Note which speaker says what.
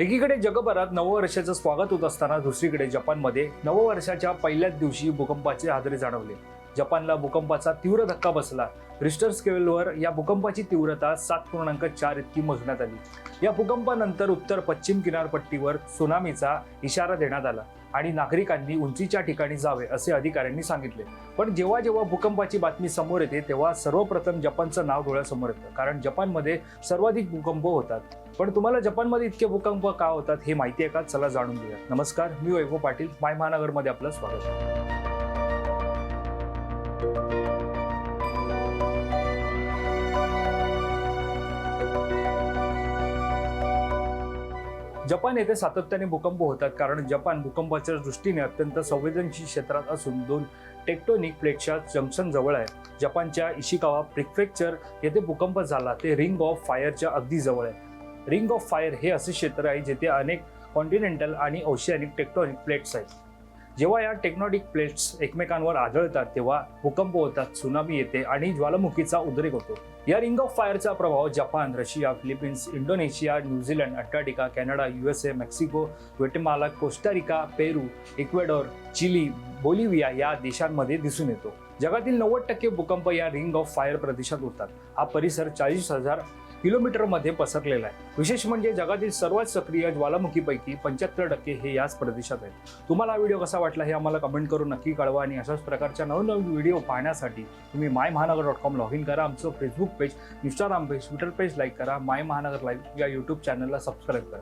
Speaker 1: एकीकडे जगभरात नववर्षाचं स्वागत होत असताना दुसरीकडे जपानमध्ये नववर्षाच्या पहिल्याच दिवशी भूकंपाचे हादरे जाणवले. जपानला भूकंपाचा तीव्र धक्का बसला. रिस्टर स्केलवर या भूकंपाची तीव्रता सात पूर्णांक चार इतकी मोजण्यात आली. या भूकंपानंतर उत्तर पश्चिम किनारपट्टीवर सुनामीचा इशारा देण्यात आला आणि नागरिकांनी उंचीच्या ठिकाणी जावे असे अधिकाऱ्यांनी सांगितले. पण जेव्हा जेव्हा भूकंपाची बातमी समोर येते तेव्हा सर्वप्रथम जपानचं नाव डोळ्यासमोर येतं कारण जपानमध्ये सर्वाधिक भूकंप होतात. पण तुम्हाला जपानमध्ये इतके भूकंप का होतात हे माहिती आहे का? चला जाणून घेऊया. नमस्कार मी वैभव पाटील माय महानगरमध्ये आपलं स्वागत. जपान येथे सातत्याने भूकंप होतात कारण जपान भूकंपाच्या दृष्टीने अत्यंत संवेदनशील क्षेत्रात असून दोन टेक्टोनिक प्लेटच्या जंक्शन जवळ आहे. जपानच्या इशिकावा प्रिफेक्चर येथे भूकंप झाला ते रिंग ऑफ फायरच्या अगदी जवळ आहे. रिंग ऑफ फायर हे असे क्षेत्र आहे जेथे अनेक कॉन्टिनेंटल आणि ओशियानिक टेक्टोनिक प्लेट्स आहेत. जेव्हा या टेक्नॉटिक प्लेट्स एकमेकांवर आदळतात तेव्हा भूकंप होतात सुनामी येते आणि ज्वालामुखीचा उद्रेक होतो. या रिंग ऑफ फायरचा प्रभाव Japan Russia Philippines Indonesia New Zealand Antarctica Canada USA Mexico Guatemala Costa Rica Peru Ecuador Chile Bolivia या देशांमध्ये दिसून येतो. जगातील नव्वद टक्के भूकंप या रिंग ऑफ फायर प्रदेशात होतात. हा परिसर चाळीस हजार किलोमीटरमध्ये पसरलेला आहे. विशेष म्हणजे जगातील सर्वात सक्रिय ज्वालामुखीपैकी पंच्याहत्तर टक्के हे याच प्रदेशात आहेत. तुम्हाला व्हिडिओ कसा वाटला हे आम्हाला कमेंट करून नक्की कळवा आणि अशाच प्रकारच्या नवनवीन व्हिडिओ पाहण्यासाठी तुम्ही माय महानगर डॉट कॉम लॉग इन करा. आमचं Facebook page Instagram page Twitter page like करा. माय महानगर लाईव्ह या यूट्यूब चॅनलला सबस्क्राईब करा.